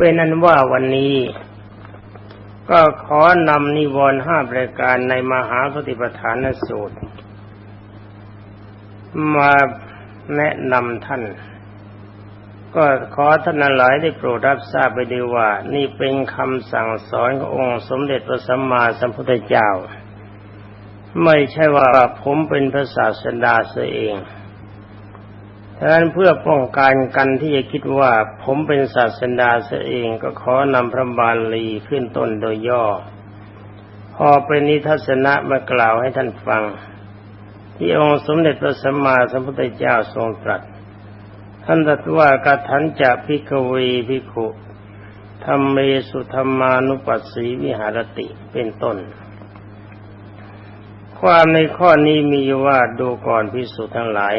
เป็นนั้นว่าวันนี้ ก็ขอนำนิวรณ์ห้าประการในมหาปฏิปทานสูตร มาแนะนำท่าน ก็ขอท่านหลายได้โปรดรับทราบไปดีว่า นี่เป็นคำสั่งสอนขององค์สมเด็จพระสัมมาสัมพุทธเจ้า ไม่ใช่ว่าผมเป็นพระศาสดาเสียเอง ดังนั้นเพื่อป้องกันกันที่จะคิดว่าผมเป็นศาสดาเสเองก็ขอนำพระบาลีขึ้นต้นโดยย่อ พอเป็นนิทัศนะมากล่าวให้ท่านฟัง ที่องค์สมเด็จพระสัมมาสัมพุทธเจ้าทรงตรัส ท่านตรัสว่ากทันจะพิกเวพิขุธรรมเมสุธรรมานุปัสสีวิหารติเป็นต้น ความในข้อนี้มีว่าดูก่อนพิสุทั้งหลาย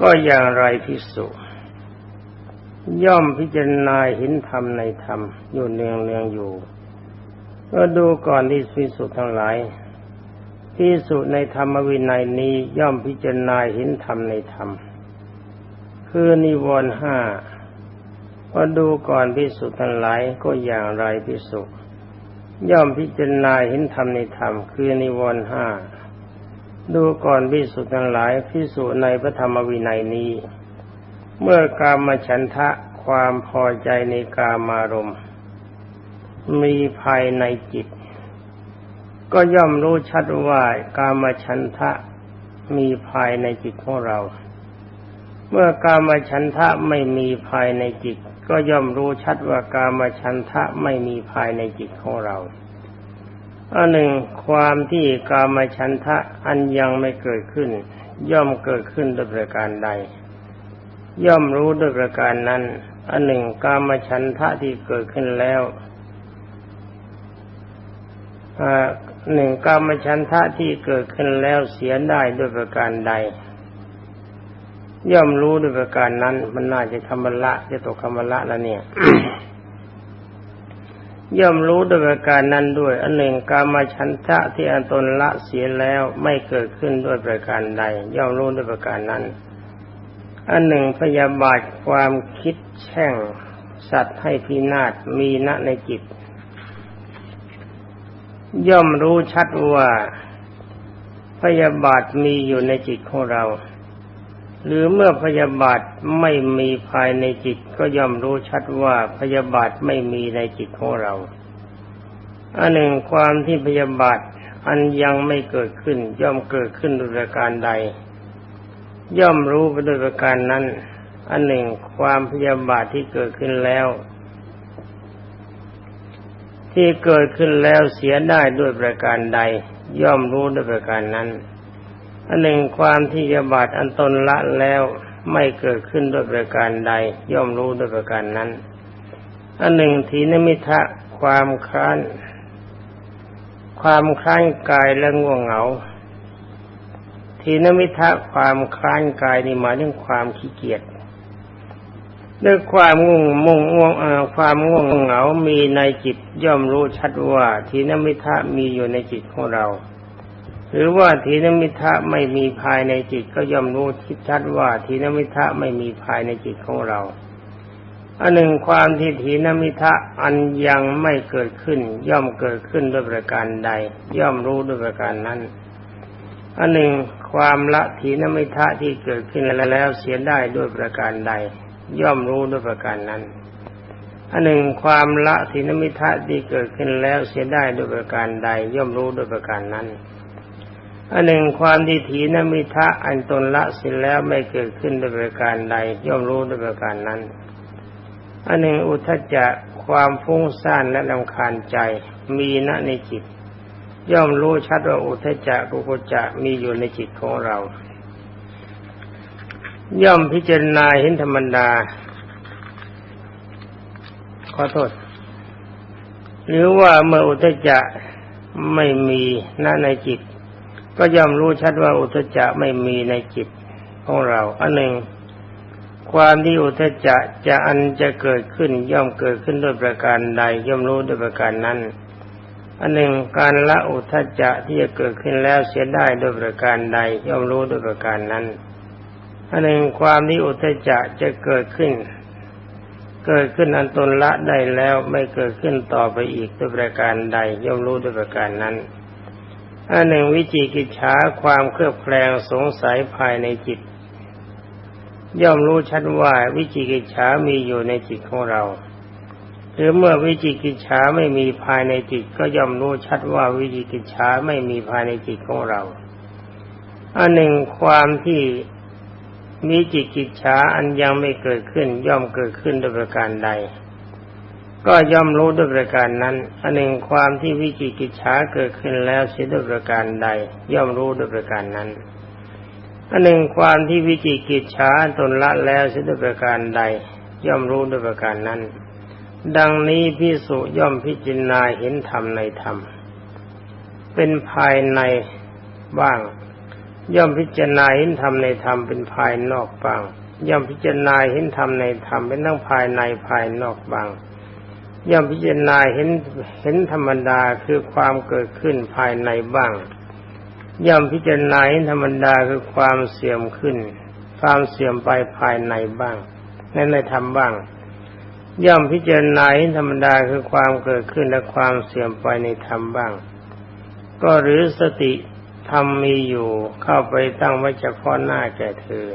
ก็อย่างไรพิสุย่อมพิจารณาเห็นธรรมในธรรม อยู่เนืองเนืองอยู่ก็ดูก่อนที่พิสุทั้งหลายพิสุในธรรมวินัยนี้ย่อมพิจารณาเห็นธรรมในธรรม คือนิวรณ์ห้าก็ดูก่อนพิสุทั้งหลายก็อย่างไรพิสุย่อมพิจารณาเห็นธรรมในธรรม คือนิวรณ์ห้า ดูก่อนพิสุทั้งหลายพิสุในพระธรรมวินัยนี้ เมื่อกามฉันทะความพอใจในกามารมณ์ มีภายในจิต ก็ย่อมรู้ชัดว่ากามฉันทะมีภายในจิตของเรา เมื่อกามฉันทะไม่มีภายในจิต ก็ย่อมรู้ชัดว่ากามฉันทะไม่มีภายในจิตของเรา อันหนึ่งความที่กามฉันทะอันยังไม่เกิดขึ้น ย่อมเกิดขึ้นด้วยประการใด ย่อมรู้ด้วยประการนั้น อันหนึ่งกามฉันทะที่เกิดขึ้นแล้วหนึ่งกามฉันทะที่เกิดขึ้นแล้วเสียได้ด้วยประการใด ย่อมรู้ด้วยประการนั้น มันน่าจะคำละจะตกคำละแล้วเนี่ย ย่อมรู้ด้วยประการนั้นด้วย อันหนึ่งกามาชันทะที่อันตนละเสียแล้วไม่เกิดขึ้นด้วยประการใด ย่อมรู้ด้วยประการนั้น อันหนึ่งพยาบาทความคิดแช่ง สัตว์ให้พินาศมีณในจิต ย่อมรู้ชัดว่าพยาบาทมีอยู่ในจิตของเรา หรือเมื่อพยาบาทไม่มีภายในจิตก็ย่อมรู้ชัดว่าพยาบาทไม่มีในจิตของเรา อันหนึ่งความที่พยาบาทอันยังไม่เกิดขึ้น ย่อมเกิดขึ้นโดยประการใด ย่อมรู้ไปโดยประการนั้น อันหนึ่งความพยาบาทที่เกิดขึ้นแล้ว ที่เกิดขึ้นแล้วเสียได้ด้วยประการใด ย่อมรู้ด้วยประการนั้น อันหนึ่งความที่ยาบาทอันตนละแล้วไม่เกิดขึ้นด้วยประการใด ย่อมรู้ด้วยประการนั้น อันหนึ่งทีนมิทะความคร้านความคร้านกายและง่วงเหงา ทีนมิทะความคร้านกายนี่หมายถึงความขี้เกียจด้วยความง่วงมุ่งง่วงความง่วงเหงา มีในจิตย่อมรู้ชัดว่า ทีนมิทะมีอยู่ในจิตของเรา หรือว่าทีนมิทะไม่มีภายในจิตก็ย่อมรู้ทิดชัดว่าทีนมิทะไม่มีภายในจิตของเราอันหนึ่งความที่ทีนมิทะอันยังไม่เกิดขึ้น ย่อมเกิดขึ้นด้วยประการใด ย่อมรู้ด้วยประการนั้นอันหนึ่งความละทีนมิทะที่เกิดขึ้นแล้วเสียได้ด้วยประการใด ย่อมรู้ด้วยประการนั้นอันหนึ่งความละทีนมิทะที่เกิดขึ้นแล้วเสียได้ด้วยประการใด ย่อมรู้ด้วยประการนั้น อันหนึ่งความดีถีนมิทะอันตนละสิ้นแล้วไม่เกิดขึ้นด้วยประการใดย่อมรู้ด้วยประการนั้น อันหนึ่งอุทจจะความฟุ้งซ่านและลำคาญใจมีณในจิต ย่อมรู้ชัดว่าอุทจจะกุกุจะมีอยู่ในจิตของเรา ย่อมพิจารณาเห็นธรรมดา ขอโทษ หรือว่าเมื่ออุทจจะไม่มีณในจิต ก็ย่อมรู้ชัดว่าอุทจจะไม่มีในจิตของเราอันหนึ่ง ความที่อุทจจะจะอันจะเกิดขึ้นย่อมเกิดขึ้นด้วยประการใด ย่อมรู้ด้วยประการนั้น อันหนึ่งการละอุทจจะที่จะเกิดขึ้นแล้วเสียได้ด้วยประการใด ย่อมรู้ด้วยประการนั้น อันหนึ่งความที่อุทจจะจะเกิดขึ้น เกิดขึ้นอันตนละได้แล้วไม่เกิดขึ้นต่อไปอีกด้วยประการใด ย่อมรู้ด้วยประการนั้น อันหนึ่งวิจิกิจฉาความเครือบแคลงสงสัยภายในจิต ย่อมรู้ชัดว่าวิจิกิจฉามีอยู่ในจิตของเราหรือเมื่อวิจิกิจฉาไม่มีภายในจิตก็ย่อมรู้ชัดว่าวิจิกิจฉาไม่มีภายในจิตของเราอันหนึ่งความที่มีจิตกิจฉาอันยังไม่เกิดขึ้นย่อมเกิดขึ้นโดยประการใด ก็ย่อมรู้ด้วยประการนั้นอันหนึ่งความที่วิจิกิจฉาเกิดขึ้นแล้วเสียด้วยประการใด ย่อมรู้ด้วยประการนั้นอันหนึ่งความที่วิจิกิจฉาตนละแล้วเสียด้วยประการใด ย่อมรู้ด้วยประการนั้น ดังนี้พิสุย่อมพิจารณาเห็นธรรมในธรรม เป็นภายในบ้าง ย่อมพิจารณาเห็นธรรมในธรรมเป็นภายนอกบ้าง ย่อมพิจารณาเห็นธรรมในธรรมเป็นทั้งภายในภายนอกบ้าง ย่อมพิจารณาเห็นเห็นธรรมดาคือความเกิดขึ้นภายในบ้าง ย่อมพิจารณาเห็นธรรมดาคือความเสื่อมขึ้น ความเสื่อมไปภายในบ้างในในธรรมบ้าง ย่อมพิจารณาเห็นธรรมดาคือความเกิดขึ้นและความเสื่อมไปในธรรมบ้าง ก็หรือสติธรรมมีอยู่เข้าไปตั้งไว้เฉพาะหน้าแก่เธอ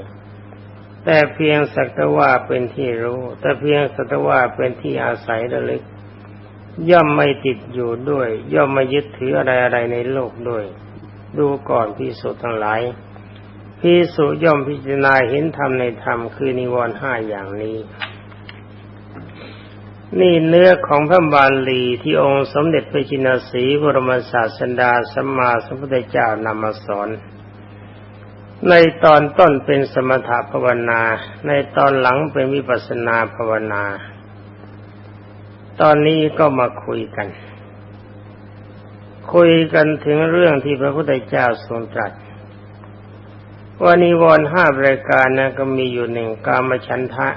แต่เพียงสักแต่ว่าเป็นที่รู้ แต่เพียงสักแต่ว่าเป็นที่อาศัยระลึก ย่อมไม่ติดอยู่ด้วย ย่อมไม่ยึดถืออะไรอะไรในโลกด้วย ดูก่อนพิสุทั้งหลายพิสุย่อมพิจารณาเห็นธรรมในธรรมคือนิวรณ์ห้าอย่างนี้ นี่เนื้อของพระบาลีที่องค์สมเด็จพระจินสีบรมศาสดาสัมมาสัมพุทธเจ้านำมาสอน ในตอนต้นเป็นสมถภาวนา ในตอนหลังเป็นวิปัสนาภาวนา ตอนนี้ก็มาคุยกัน คุยกันถึงเรื่องที่พระพุทธเจ้าทรงตรัสว่านิวรณ์ห้ารายการนะก็มีอยู่หนึ่งกามฉันทะ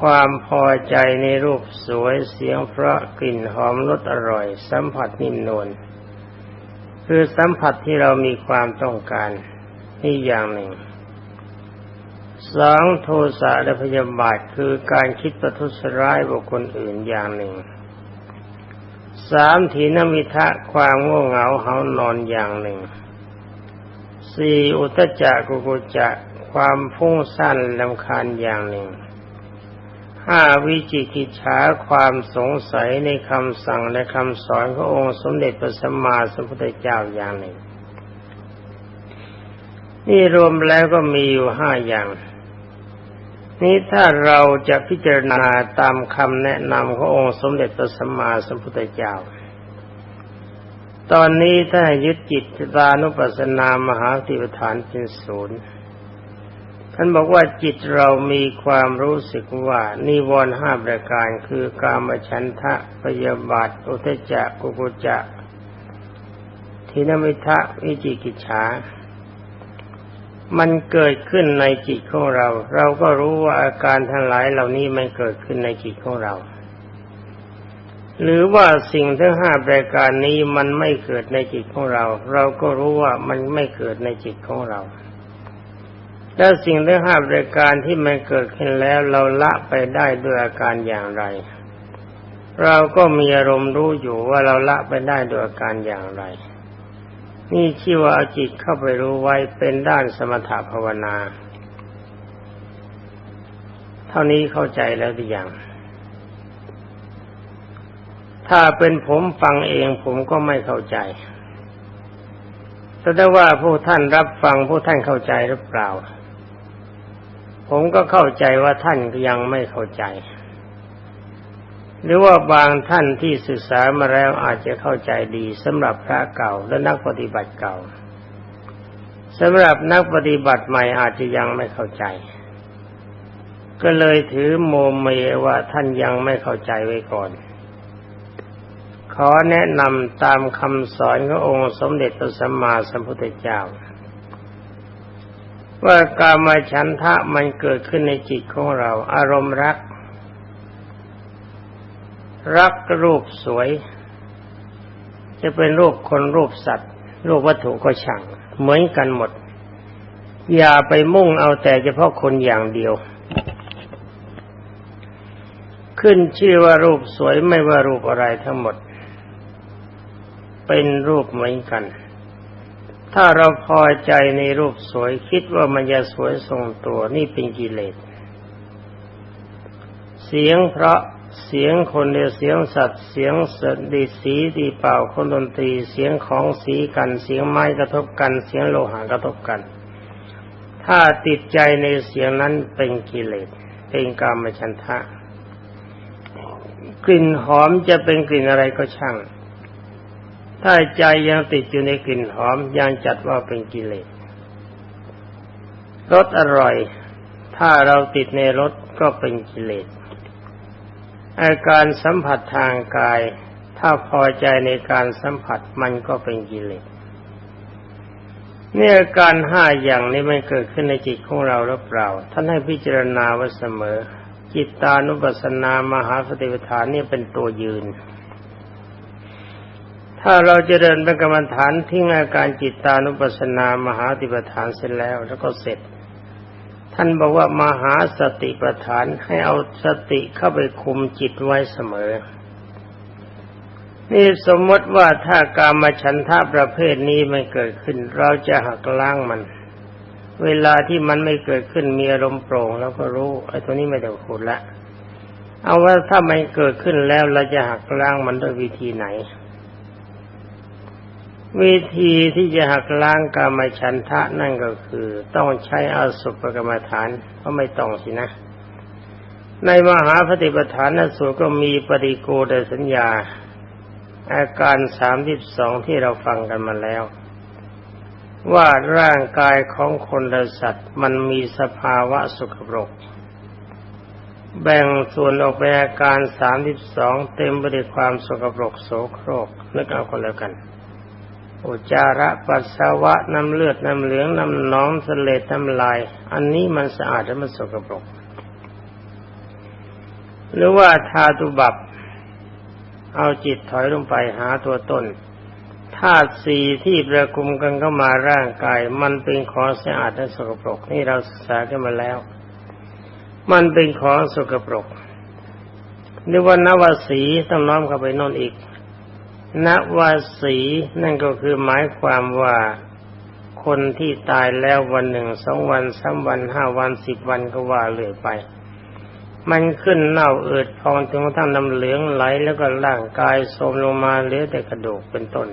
ความพอใจในรูปสวยเสียงเพราะกลิ่นหอมรสอร่อย สัมผัสนิ่มนวลคือสัมผัสที่เรามีความต้องการ นี่อย่างหนึ่งสองโทสะและพยาบาทคือการคิดประทุษร้ายบุคคลอื่นอย่างหนึ่งสามถีนมิทะความโง่เหงาเหานอนอย่างหนึ่งสี่อุตจักกุกุจักความพุ่งสั้นลำคาญอย่างหนึ่งห้าวิจิกิจฉาความสงสัยในคำสั่งและคำสอนขององค์สมเด็จพระสัมมาสัมพุทธเจ้าอย่างหนึ่ง นี่รวมแล้วก็มีอยู่ห้าอย่าง นี้ถ้าเราจะพิจารณาตามคำแนะนำขององค์สมเด็จพระสัมมาสัมพุทธเจ้า ตอนนี้ถ้ายึดจิตตานุปัสสนามหาติปฐานเป็นศูนย์ท่านบอกว่าจิตเรามีความรู้สึกว่านิวรณ์ห้าประการคือกามฉันทะพยาบาทอุทจักกุกุจะทินมิทะวิจิกิจฉา มันเกิดขึ้นในจิตของเรา เราก็รู้ว่าอาการทั้งหลายเหล่านี้มันเกิดขึ้นในจิตของเรา หรือว่าสิ่งทั้งห้าประการนี้มันไม่เกิดในจิตของเรา เราก็รู้ว่ามันไม่เกิดในจิตของเราแล้วสิ่งทั้งห้าปรายการที่มันเกิดขึ้นแล้วเราละไปได้ด้วยอาการอย่างไร เราก็มีอารมณ์รู้อยู่ว่าเราละไปได้ด้วยอาการอย่างไร นี่ชื่อว่าเอาจิตเข้าไปรู้ไว้เป็นด้านสมถภาวนา เท่านี้เข้าใจแล้วหรือยังถ้าเป็นผมฟังเองผมก็ไม่เข้าใจ แต่ว่าผู้ท่านรับฟังผู้ท่านเข้าใจหรือเปล่า ผมก็เข้าใจว่าท่านยังไม่เข้าใจ หรือว่าบางท่านที่ศึกษามาแล้วอาจจะเข้าใจดีสำหรับพระเก่าและนักปฏิบัติเก่าสำหรับนักปฏิบัติใหม่อาจจะยังไม่เข้าใจ ก็เลยถือโมเมว่าท่านยังไม่เข้าใจไว้ก่อน ขอแนะนำตามคำสอนขององค์สมเด็จพระสัมมาสัมพุทธเจ้า ว่ากามาฉันทะมันเกิดขึ้นในจิตของเรา อารมณ์รัก รักรูปสวย จะเป็นรูปคนรูปสัตว์ รูปวัตถุก็ช่างเหมือนกันหมด อย่าไปมุ่งเอาแต่เฉพาะคนอย่างเดียว ขึ้นชื่อว่ารูปสวยไม่ว่ารูปอะไรทั้งหมด เป็นรูปเหมือนกัน ถ้าเราพอใจในรูปสวยคิดว่ามันจะสวยทรงตัวนี่เป็นกิเลสเสียงเพราะ เสียงคนเดียวเสียงสัตว์ เสียงสดีสีดีเป่าคนดนตรีเสียงของสีกัน เสียงไม้กระทบกัน เสียงโลหะกระทบกัน ถ้าติดใจในเสียงนั้นเป็นกิเลสเป็นกรรมฉันทะ กลิ่นหอมจะเป็นกลิ่นอะไรก็ช่าง ถ้าใจยังติดอยู่ในกลิ่นหอมยังจัดว่าเป็นกิเลสรสอร่อย ถ้าเราติดในรสก็เป็นกิเลส อาการสัมผัสทางกาย ถ้าพอใจในการสัมผัสมันก็เป็นกิเลสเนี่ยการห้าอย่างนี้มันเกิดขึ้นในจิตของเราหรือเปล่า ท่านให้พิจารณาไว้เสมอ จิตตานุปัสสนามหาสติปัฏฐานนี่เป็นตัวยืน ถ้าเราจะเดินเป็นกรรมฐานทิ้งอาการจิตตานุปัสสนามหาสติปัฏฐานเสร็จแล้ว แล้วก็เสร็จ ท่านบอกว่ามหาสติปัฏฐานให้เอาสติเข้าไปคุมจิตไว้เสมอ นี่สมมติว่าถ้าการมาฉันทาประเภทนี้ไม่เกิดขึ้น เราจะหักล้างมัน เวลาที่มันไม่เกิดขึ้นมีอารมณ์โปร่งเราก็รู้ไอ้ตัวนี้ไม่ต้องพูดละ เอาว่าถ้ามันเกิดขึ้นแล้วเราจะหักล้างมันด้วยวิธีไหน วิธีที่จะหักล้างกรรมฉันทะนั่นก็คือ ต้องใช้อาสุปกรรมฐานก็ไม่ต้องสินะ ในมหาปฏิปทานนสูตรก็มีปฏิโกดสัญญา อาการสามที่สองที่เราฟังกันมาแล้ว ว่าร่างกายของคนและสัตว์มันมีสภาวะสุขปรก แบ่งส่วนออกเป็นอาการสามที่สองเต็มไปด้วยความสกปรกโสโครกนึกเอาคนแล้วกัน อุจาระปัสสาวะน้ำเลือดน้ำเหลืองน้ำหนองเลดน้ำลาย อันนี้มันสะอาดและมันสกปรก หรือว่าทาตุบับ เอาจิตถอยลงไปหาตัวตนธาตุสีที่ประคุมกันเข้ามาร่างกาย มันเป็นของสะอาดและสกปรกนี่เราศึกษากันมาแล้ว มันเป็นของสกปรกหรือว่านวสีต้องน้อมเข้าไปนอนอีก นวาสีนั่นก็คือหมายความว่าคนที่ตายแล้ววันหนึ่งสองวันสามวันห้าวันสิบวันก็ว่าเลยไป มันขึ้นเน่าเอืดพองจนกระทั่งน้ำเหลืองไหลแล้วก็ร่างกายโทรมลงมาเหลือแต่กระดูกเป็นต้น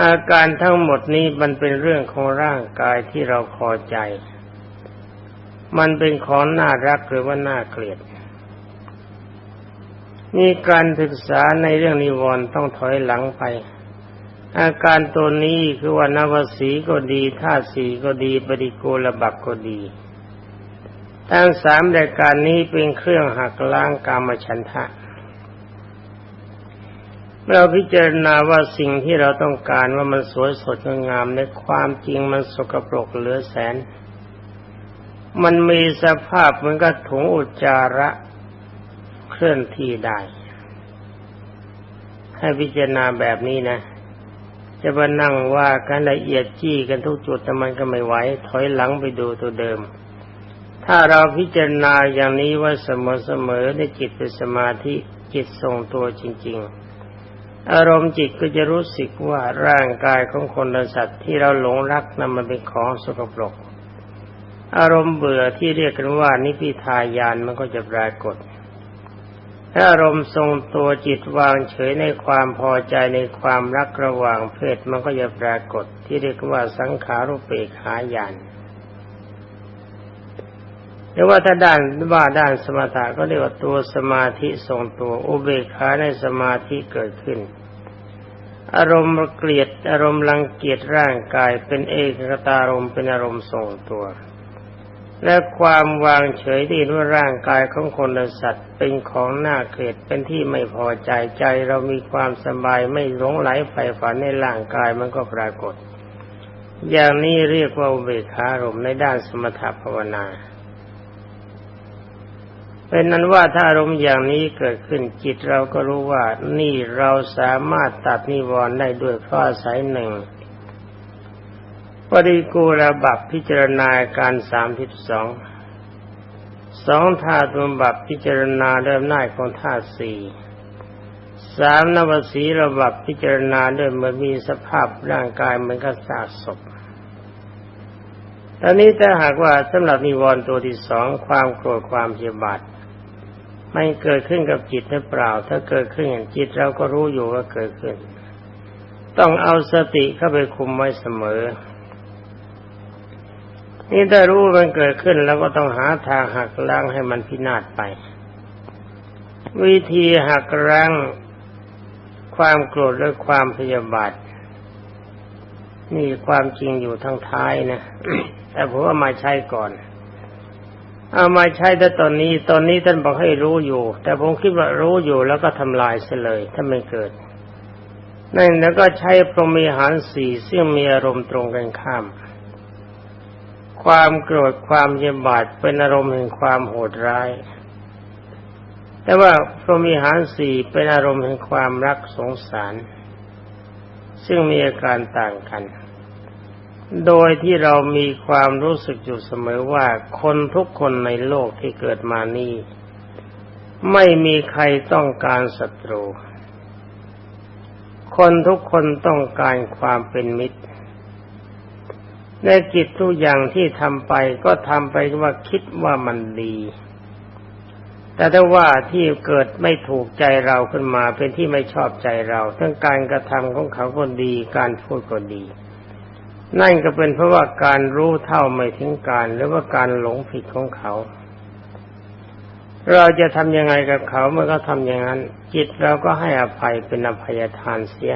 อาการทั้งหมดนี้มันเป็นเรื่องของร่างกายที่เราพอใจ มันเป็นของน่ารักหรือว่าน่าเกลียด มีการศึกษาในเรื่องนิวรณ์ต้องถอยหลังไป อาการตัวนี้คือว่านวสีก็ดีธาตุสีก็ดีปฏิโกลบับก็ดีทั้งสามรายการนี้เป็นเครื่องหักล้างกามฉันทะ เราพิจารณาว่าสิ่งที่เราต้องการว่ามันสวยสดงามในความจริงมันสกปรกเหลือแสน มันมีสภาพเหมือนกับถุงอุจจาระ เคลื่อนที่ได้ ให้พิจารณาแบบนี้นะ จะมานั่งว่ากันละเอียดจี้กันทุกจุดแต่มันก็ไม่ไหวถอยหลังไปดูตัวเดิม ถ้าเราพิจารณาอย่างนี้ว่าเสมอๆในจิตเป็นสมาธิจิตทรงตัวจริง ๆอารมณ์จิตก็จะรู้สึกว่าร่างกายของคนและสัตว์ที่เราหลงรักนั้นมันเป็นของสกปรก อารมณ์เบื่อที่เรียกกันว่านิพิทายานมันก็จะปรากฏ ถ้าอารมณ์ทรงตัวจิตวางเฉยในความพอใจในความรักระหว่างเพศมันก็จะปรากฏที่เรียกว่าสังขารุปเปกขายานหรือว่าถ้าด้านว่าด้านสมถะก็เรียกว่าตัวสมาธิทรงตัวอุเบกขาในสมาธิเกิดขึ้น อารมณ์เกลียดอารมณ์รังเกียจร่างกายเป็นเอกตารมเป็นอารมณ์ทรงตัว และความวางเฉยที่ว่าร่างกายของคนและสัตว์ เป็นของน่าเกลียดเป็นที่ไม่พอใจใจ เรามีความสบายไม่หลงไหลใฝ่ฝันในร่างกายมันก็ปรากฏ อย่างนี้เรียกว่าเบกขารมในด้านสมถภาวนา เป็นนั้นว่าถ้าอารมณ์อย่างนี้เกิดขึ้นจิตเราก็รู้ว่านี่เราสามารถตัดนิวรณ์ได้ด้วยข้อสายหนึ่ง ปริกูระบับพิจารณาการสามทิบสองสองธาตุบำบัดพิจารณาด้วยอำนาของธาตุสี่สามนวสีระบับพิจารณาด้วยเมื่อมีสภาพร่างกายเหมือนกับซากศพตอนนี้ถ้าหากว่าสำหรับนิวรณ์ตัวที่สองความโกรธความเพียบาทไม่เกิดขึ้นกับจิตหรือเปล่า ถ้าเกิดขึ้นอย่างจิตเราก็รู้อยู่ว่าเกิดขึ้น ต้องเอาสติเข้าไปคุมไว้เสมอ นี่ถ้ารู้มันเกิดขึ้นแล้วก็ต้องหาทางหักล้างให้มันพินาศไป วิธีหักล้างความโกรธและความพยาบาทนี่ความจริงอยู่ทั้งท้ายนะ แต่ผมว่ามาใช้ก่อน เอามาใช้แต่ตอนนี้ ตอนนี้ท่านบอกให้รู้อยู่ แต่ผมคิดว่ารู้อยู่แล้วก็ทำลายเสียเลย ถ้าไม่เกิด นั่นแล้วก็ใช้พรหมีหารสี่ซึ่งมีอารมณ์ตรงกันข้าม ความโกรธความเยบาดเป็นอารมณ์แห่งความโหดร้าย แต่ว่าพรหมีหารสี่เป็นอารมณ์แห่งความรักสงสาร ซึ่งมีอาการต่างกัน โดยที่เรามีความรู้สึกอยู่เสมอว่าคนทุกคนในโลกที่เกิดมานี้ไม่มีใครต้องการศัตรู คนทุกคนต้องการความเป็นมิตร ในกิจทุกอย่างที่ทำไปก็ทำไปว่าคิดว่ามันดี แต่ถ้าว่าที่เกิดไม่ถูกใจเราขึ้นมาเป็นที่ไม่ชอบใจเราทั้งการกระทำของเขาก็ดี การพูดก็ดี นั่นก็เป็นเพราะว่าการรู้เท่าไม่ถึงการ หรือว่าการหลงผิดของเขา เราจะทำยังไงกับเขาเมื่อเขาทำอย่างนั้น จิตเราก็ให้อภัยเป็นอภัยทานเสีย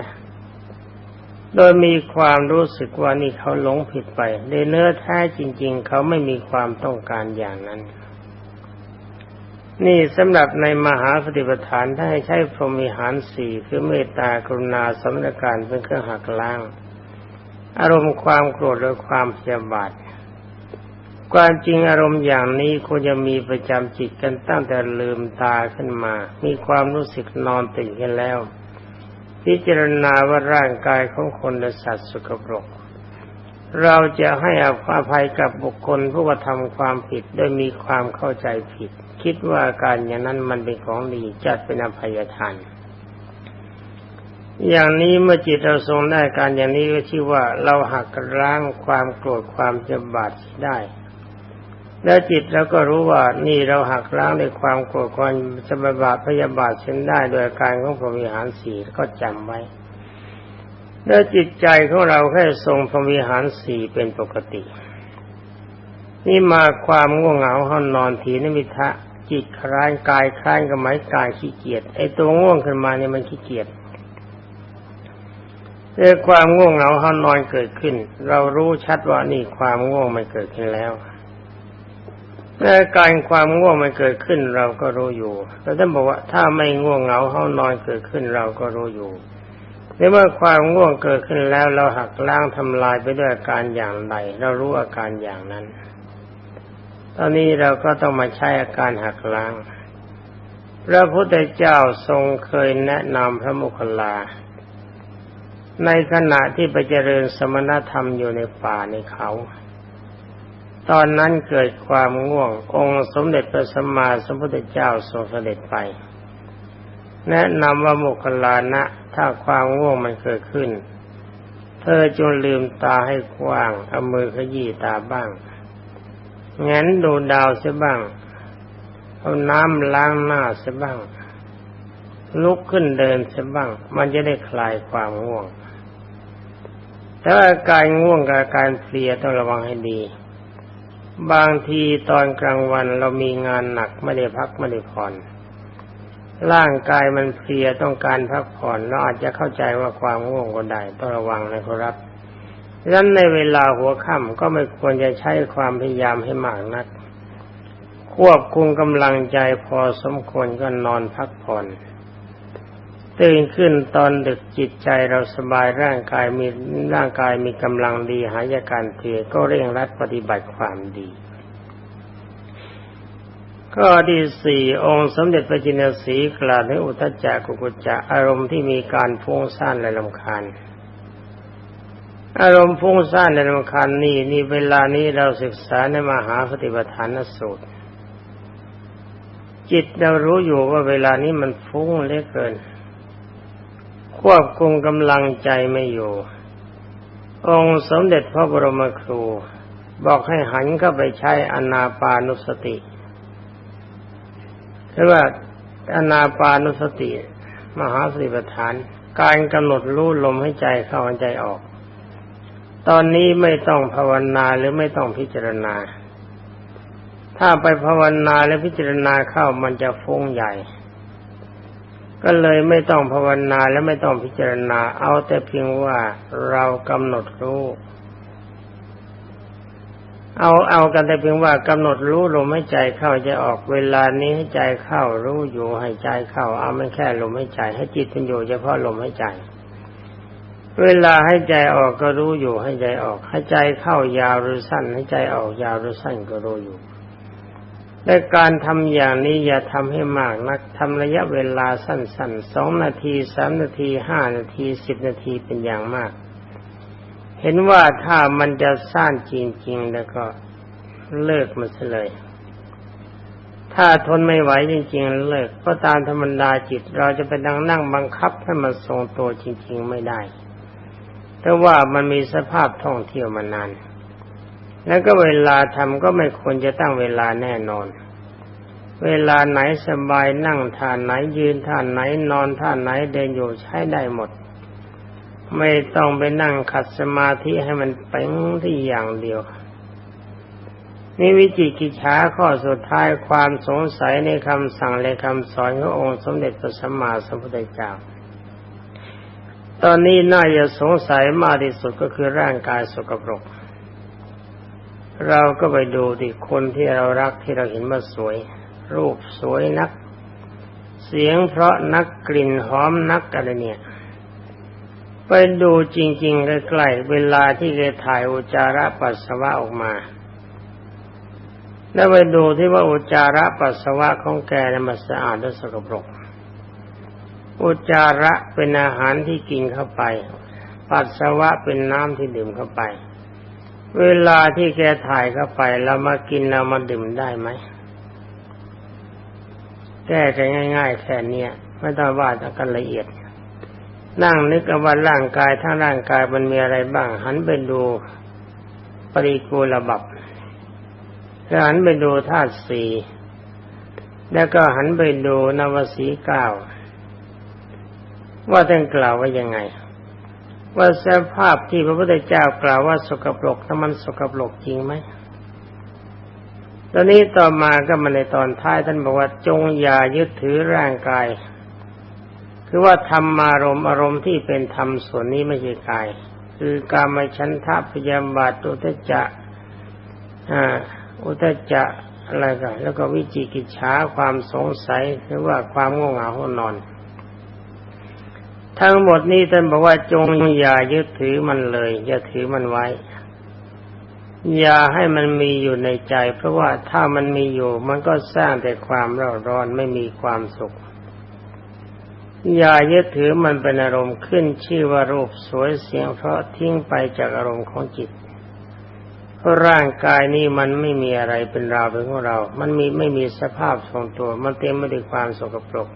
โดยมีความรู้สึกว่านี่เขาหลงผิดไปในเนื้อแท้จริง ๆ เขาไม่มีความต้องการอย่างนั้น นี่สำหรับในมหาปฏิปทานถ้าให้ใช้พรหมิหารสี่คือเมตตากรุณาสมณการเป็นเครื่องหักล้าง อารมณ์ความโกรธหรือความพยาบาทความจริงอารมณ์อย่างนี้ควรจะมีประจำจิตกันตั้งแต่ลืมตาขึ้นมา มีความรู้สึกนอนตื่นกันแล้ว พิจารณาว่าร่างกายของคนและสัตว์สกปรก เราจะให้อภัยกับบุคคลผู้กระทำความผิดโดยมีความเข้าใจผิด คิดว่าการอย่างนั้นมันเป็นของดีจัดเป็นอภัยทาน อย่างนี้เมื่อจิตเราทรงได้การอย่างนี้ก็ชื่อว่าเราหักล้างความโกรธความเจำบาดได้ แล้วจิตเราก็รู้ว่านี่เราหักล้างในความโกรธความจำบาดพยาบาทเช่นได้โดยการของพรมิหารสีก็จำไว้ แล้วจิตใจของเราแค่ทรงพรมิหารสีเป็นปกติ นี่มาความง่วงเหงาห้องนอนทีนิมิทะจิตคลายกายคลายกับไม้กายขี้เกียจไอ้ตัวง่วงขึ้นมาเนี่ยมันขี้เกียจเมื่อความง่วงเหงาห้านอนเกิดขึ้น เรารู้ชัดว่านี่ความง่วงมันเกิดขึ้นแล้ว เมื่อการความง่วงมันเกิดขึ้นเราก็รู้อยู่แล้วท่านบอกว่าถ้าไม่ง่วงเหงาห้านอนเกิดขึ้นเราก็รู้อยู่ในเมื่อความง่วงเกิดขึ้นแล้วเราหักล้างทำลายไปด้วยอาการอย่างใดเรารู้อาการอย่างนั้น ตอนนี้เราก็ต้องมาใช้อาการหักล้าง พระพุทธเจ้าทรงเคยแนะนำพระมุคลา ในขณะที่ไปเจริญสมณธรรมอยู่ในป่าในเขา ตอนนั้นเกิดความง่วง องค์สมเด็จพระสัมมาสัมพุทธเจ้าทรงเสด็จไป แนะนำว่าโมคลานะ ถ้าความง่วงมันเกิดขึ้น เธอจงลืมตาให้กว้าง เอามือขยี้ตาบ้าง งั้นดูดาวเสียบ้าง เอาน้ำล้างหน้าเสียบ้าง ลุกขึ้นเดินเสียบ้าง มันจะได้คลายความง่วง แต่อาการง่วงกับอาการเพลียต้องระวังให้ดี บางทีตอนกลางวันเรามีงานหนักไม่ได้พักไม่ได้ผ่อนร่างกายมันเพลียต้องการพักผ่อนเราอาจจะเข้าใจว่าความง่วงก็ได้ต้องระวังนะครับดังนั้นในเวลาหัวค่ำก็ไม่ควรจะใช้ความพยายามให้มากนัก ควบคุมกำลังใจพอสมควรก็นอนพักผ่อน ตื่นขึ้นตอนดึกจิตใจเราสบายร่างกายมีร่างกายมีกำลังดีหายาการเพียก็เร่งรัดปฏิบัติความดีก็ที่สี่องค์สมเด็จพระจินสีกล่าวในอุทจักกุกุจะอารมณ์ที่มีการฟุ้งซ่านและลำคาญ อารมณ์ฟุ้งซ่านและลำคาญนี่นี่เวลานี้เราศึกษาในมหาปฏิปทานสูตร จิตเรารู้อยู่ว่าเวลานี้มันฟุ้งเหลือเกิน ควบคุมกำลังใจไม่อยู่ องค์สมเด็จพระบรมครู บอกให้หันเข้าไปใช้อนาปานุสติเรียกว่าอนาปานุสติ มหาสติปัฏฐาน การกำหนดรู้ลมให้ใจเข้าใจออก ตอนนี้ไม่ต้องภาวนาหรือไม่ต้องพิจารณา ถ้าไปภาวนาและพิจารณาเข้ามันจะฟุ้งใหญ่ ก็เลยไม่ต้องภาวนาและไม่ต้องพิจารณา เอาแต่เพียงว่าเรากำหนดรู้เอาเอากันแต่เพียงว่ากำหนดรู้ลมให้ใจเข้าใจออกเวลานี้ให้ใจเข้ารู้อยู่ให้ใจเข้า เอาไม่แค่ลมให้ใจ ให้จิตมันอยู่เฉพาะลมให้ใจ เวลาให้ใจออกก็รู้อยู่ให้ใจออก ให้ใจเข้ายาวหรือสั้นให้ใจออกยาวหรือสั้นก็รู้อยู่ และการทำอย่างนี้อย่าทำให้มากนักทำระยะเวลาสั้นๆสองนาทีสามนาทีห้านาทีสิบนาทีเป็นอย่างมาก เห็นว่าถ้ามันจะสร้างจริง ๆ แล้วก็เลิกมันเลย ถ้าทนไม่ไหวจริง ๆ เลิกเพราะตามธรรมดาจิต เราจะไปนั่งนั่งบังคับให้มันทรงตัวจริง ๆ ไม่ได้แต่ว่ามันมีสภาพท่องเที่ยวมานาน แล้วก็เวลาทำก็ไม่ควรจะตั้งเวลาแน่นอน เวลาไหนสบายนั่งท่าไหนยืนท่าไหนนอนท่าไหนเดินอยู่ใช้ได้หมด ไม่ต้องไปนั่งขัดสมาธิให้มันเป่งที่อย่างเดียวนี่วิจิกิจฉาข้อสุดท้ายความสงสัยในคำสั่งและคำสอนขององค์สมเด็จพระสัมมาสัมพุทธเจ้า ตอนนี้น่าจะสงสัยมากที่สุดก็คือร่างกายสกปรก เราก็ไปดูที่คนที่เรารักที่เราเห็นว่าสวย รูปสวยนัก เสียงเพราะนักกลิ่นหอมนักอะไรเนี่ย ไปดูจริง ๆ ใกล้ๆเวลาที่แกถ่ายอุจาระปัสสาวะออกมา แล้วไปดูที่ว่าอุจาระปัสสาวะของแกนี่ยมันสะอาดหรือสกปรกอุจจาระเป็นอาหารที่กินเข้าไป ปัสสาวะเป็นน้ำที่ดื่มเข้าไป เวลาที่แกถ่ายเข้าไปเรามากินเรามาดื่มได้ไหม แก้กันง่าย ๆแค่นี้ไม่ต้องว่ากันละเอียด นั่งนึกว่าร่างกายทั้งร่างกายมันมีอะไรบ้าง หันไปดูปริกูลบับหันไปดูธาตุสี่แล้วก็หันไปดูนวสีเก้าว่าท่านกล่าวว่ายังไง ว่าสภาพที่พระพุทธเจ้ากล่าวว่าสกปรกถ้ามันสกปรกจริงไหมตอนนี้ต่อมาก็มาในตอนท้ายท่านบอกว่าจงอย่ายึดถือร่างกาย คือว่าธรรมารมอารมณ์ที่เป็นธรรมส่วนนี้ไม่ใช่กาย คือการมชันทะพยาบาทอุตจะอุตจะอะไรกันแล้วก็วิจิกิจฉาความสงสัยหรือว่าความง่วงเหงาหนอน ทั้งหมดนี้ท่านบอกว่าจงอย่ายึดถือมันเลย อย่าถือมันไว้ อย่าให้มันมีอยู่ในใจ เพราะว่าถ้ามันมีอยู่ มันก็สร้างแต่ความร้อนร้อนไม่มีความสุข อย่ายึดถือมันเป็นอารมณ์ขึ้นชื่อว่ารูปสวยเสียง เพราะทิ้งไปจากอารมณ์ของจิตเพราะร่างกายนี้มันไม่มีอะไรเป็นเราเป็นของเรา มันมีไม่มีสภาพทรงตัว มันเต็มไปด้วยความสกปรก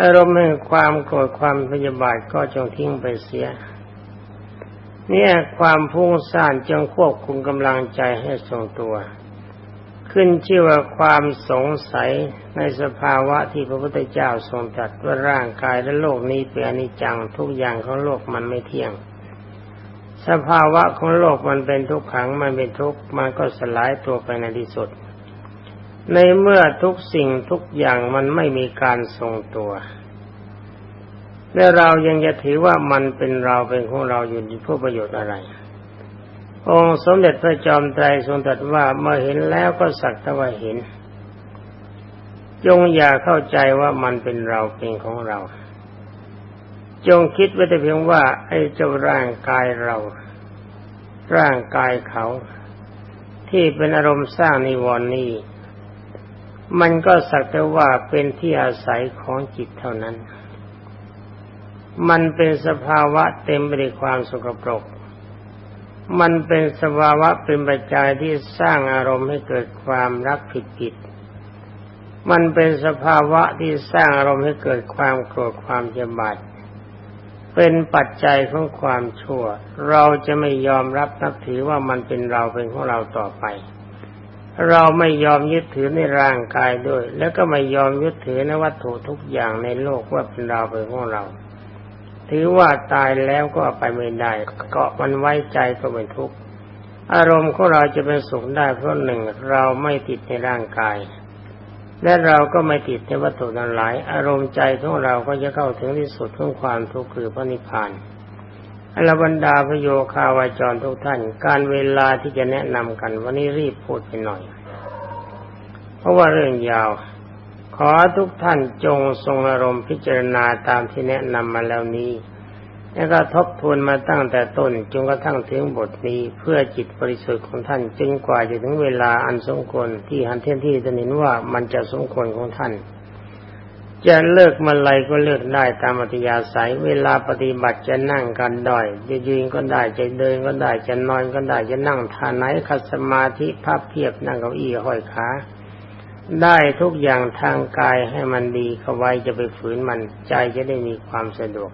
อารมณ์แห่งความโกรธความพยาบาทก็จงทิ้งไปเสีย เนี่ยความพุ่งซ่านจงควบคุมกำลังใจให้ทรงตัว ขึ้นชื่อว่าความสงสัยในสภาวะที่พระพุทธเจ้าทรงตรัสว่าร่างกายและโลกนี้เป็นอนิจจังทุกอย่างของโลกมันไม่เที่ยง สภาวะของโลกมันเป็นทุกขังมันเป็นทุกข์มันก็สลายตัวไปในที่สุด ในเมื่อทุกสิ่งทุกอย่างมันไม่มีการทรงตัวและเรายังจะถือว่ามันเป็นเราเป็นของเราอยู่เพื่อประโยชน์อะไร องค์สมเด็จพระจอมไตรทรงตรัสว่าเมื่อเห็นแล้วก็สักแต่ว่าเห็น จงอย่าเข้าใจว่ามันเป็นเราเป็นของเรา จงคิดไว้แต่เพียงว่า ไอ้เจ้าร่างกายเรา ร่างกายเขา ที่เป็นอารมณ์สร้างนิวรณ์นี้ มันก็สักแต่ว่าเป็นที่อาศัยของจิตเท่านั้น มันเป็นสภาวะเต็มไปด้วยความสกปรก มันเป็นสภาวะเป็นปัจจัยที่สร้างอารมณ์ให้เกิดความรักผิดผิด มันเป็นสภาวะที่สร้างอารมณ์ให้เกิดความโกรธความเจ็บาดเป็นปัจจัยของความชั่ว เราจะไม่ยอมรับนับถือว่ามันเป็นเราเป็นของเราต่อไป เราไม่ยอมยึดถือในร่างกายด้วย แล้วก็ไม่ยอมยึดถือในวัตถุทุกอย่างในโลกว่าเป็นเราเป็นของเรา ถือว่าตายแล้วก็ไปไม่ได้เกาะมันไว้ใจก็เป็นทุกข์อารมณ์ของเราจะเป็นสุขได้เพราะหนึ่งเราไม่ติดในร่างกาย และเราก็ไม่ติดในวัตถุทั้งหลาย อารมณ์ใจของเราก็จะเข้าถึงที่สุดของความทุกข์คือพระนิพพาน อรบรรดาพโยคาวาจรทุกท่าน การเวลาที่จะแนะนำกัน วันนี้รีบพูดไปหน่อย เพราะว่าเรื่องยาว ขอทุกท่านจงทรงอารมณ์พิจารณาตามที่แนะนำมาแล้วนี้แล้วก็ทบทวนมาตั้งแต่ต้นจนกระทั่งถึงบทนี้เพื่อจิตบริสุทธิ์ของท่านจนกว่าจะถึงเวลาอันสมควรที่หันเทียนที่จะเห็นว่ามันจะสมควรของท่าน จะเลิกมาลัยก็เลิกได้ตามอัธยาศัย เวลาปฏิบัติจะนั่งกันได้จะยืนก็ได้จะเดินก็ได้จะนอนก็ได้จะนั่งท่าไหนขัดสมาธิพับเพียบนั่งเก้าอี้ห้อยขาได้ทุกอย่างทางกายให้มันดีเข้าไว้จะไปฝืนมันใจจะได้มีความสะดวก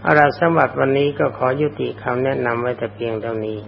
เอาละสำหรับวันนี้ก็ขอยุติคำแนะนำไว้แต่เพียงเท่านี้